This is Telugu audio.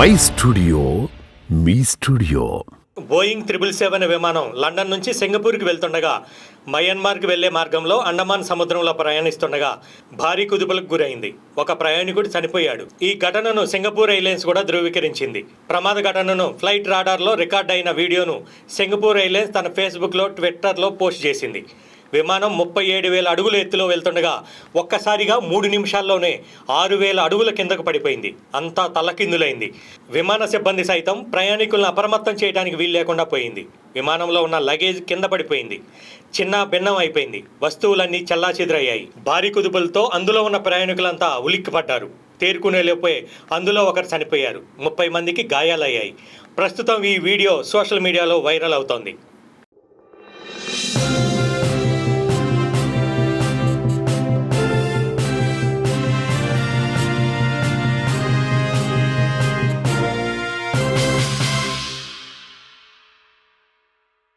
మై స్టూడియో మీ స్టూడియో. బోయింగ్ త్రిబుల్ సెవెన్ విమానం లండన్ నుంచి సింగపూర్కి వెళ్తుండగా మయన్మార్కి వెళ్ళే మార్గంలో అండమాన్ సముద్రంలో ప్రయాణిస్తుండగా భారీ కుదుపులకు గురైంది. ఒక ప్రయాణికుడు చనిపోయాడు. ఈ ఘటనను సింగపూర్ ఎయిర్లైన్స్ కూడా ధృవీకరించింది. ప్రమాద ఘటనను ఫ్లైట్ రాడార్లో రికార్డ్ అయిన వీడియోను సింగపూర్ ఎయిర్లైన్స్ తన ఫేస్బుక్లో ట్విట్టర్లో పోస్ట్ చేసింది. విమానం ముప్పై ఏడు వేల అడుగుల ఎత్తులో వెళ్తుండగా ఒక్కసారిగా మూడు నిమిషాల్లోనే ఆరు వేల అడుగుల కిందకు పడిపోయింది. అంతా తలకిందులైంది. విమాన సిబ్బంది సైతం ప్రయాణికులను అప్రమత్తం చేయడానికి వీలు లేకుండా పోయింది. విమానంలో ఉన్న లగేజ్ కింద పడిపోయింది. చిన్న భిన్నం అయిపోయింది. వస్తువులన్నీ చెల్లాచెదురయ్యాయి. భారీ కుదుపులతో అందులో ఉన్న ప్రయాణికులంతా ఉలిక్కిపడ్డారు. తేరుకునే అందులో ఒకరు చనిపోయారు. ముప్పై మందికి గాయాలయ్యాయి. ప్రస్తుతం ఈ వీడియో సోషల్ మీడియాలో వైరల్ అవుతోంది.